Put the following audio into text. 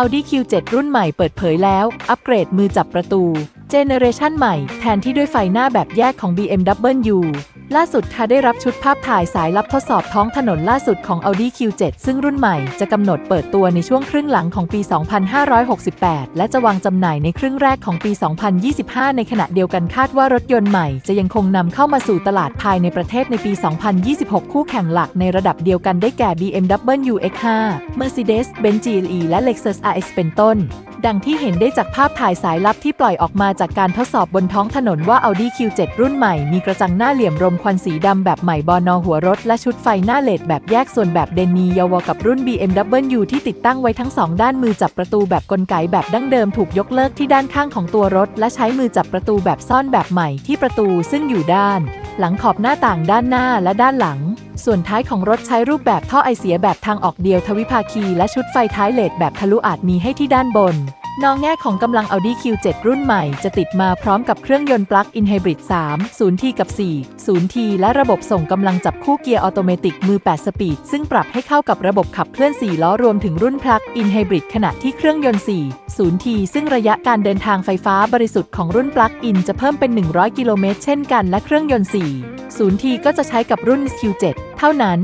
Audi Q7 รุ่นใหม่เปิดเผยแล้ว อัปเกรดมือจับประตู เจเนเรชันใหม่ แทนที่ด้วยไฟหน้าแบบแยกของ BMW ล่าสุดค่ะได้รับชุดภาพถ่ายสายลับทดสอบท้องถนนล่าสุดของ Audi Q7 ซึ่งรุ่นใหม่จะกำหนดเปิดตัวในช่วงครึ่งหลังของปี 2568 และจะวางจำหน่ายในครึ่งแรกของปี 2025 ในขณะเดียวกันคาดว่ารถยนต์ใหม่จะยังคงนำเข้ามาสู่ตลาดภายในประเทศในปี 2026 คู่แข่งหลักในระดับเดียวกันได้แก่ BMW X5 Mercedes-Benz GLE และ Lexus RX เป็นต้น ดังที่เห็นได้จากภาพถ่ายสายลับที่ปล่อยออกมาจากการทดสอบบนท้องถนนว่า Audi Q7 รุ่นใหม่ มีกระจังหน้าเหลี่ยมรมควันสีดำแบบใหม่บอนอหัวรถ และชุดไฟหน้าเลดแบบแยกส่วนแบบเดนนีเยาวกับรุ่น BMW ที่ติดตั้งไว้ทั้งสองด้านมือจับประตูแบบกลไกแบบดั้งเดิมถูกยกเลิกที่ด้านข้างของตัวรถ และใช้มือจับประตูแบบซ่อนแบบใหม่ที่ประตูซึ่งอยู่ด้าน หลังขอบหน้าต่างด้านหน้าและด้านหลัง ส่วนท้ายของรถใช้รูปแบบท่อไอเสียแบบทางออกเดียวทวิภาคีและชุดไฟท้ายเลดแบบทะลุอาจมีให้ที่ด้านบน นอกแง่ของกำลัง Audi Q7 รุ่นใหม่จะติดมาพร้อมกับเครื่องยนต์ปลั๊กอินไฮบริด3 0T กับ 4 0T และระบบส่งกำลังจับคู่เกียร์ออโตเมติกมือ 8 สปีด ซึ่งปรับให้เข้ากับระบบขับเคลื่อน 4 ล้อรวมถึงรุ่นปลั๊กอินไฮบริดขณะที่เครื่องยนต์ 4 0T ซึ่งระยะการเดินทางไฟฟ้าบริสุทธิ์ของรุ่นปลั๊กอินจะเพิ่มเป็น 100 กิโลเมตรเช่นกันและเครื่องยนต์4 0T ก็จะใช้กับรุ่น Q7 เท่านั้น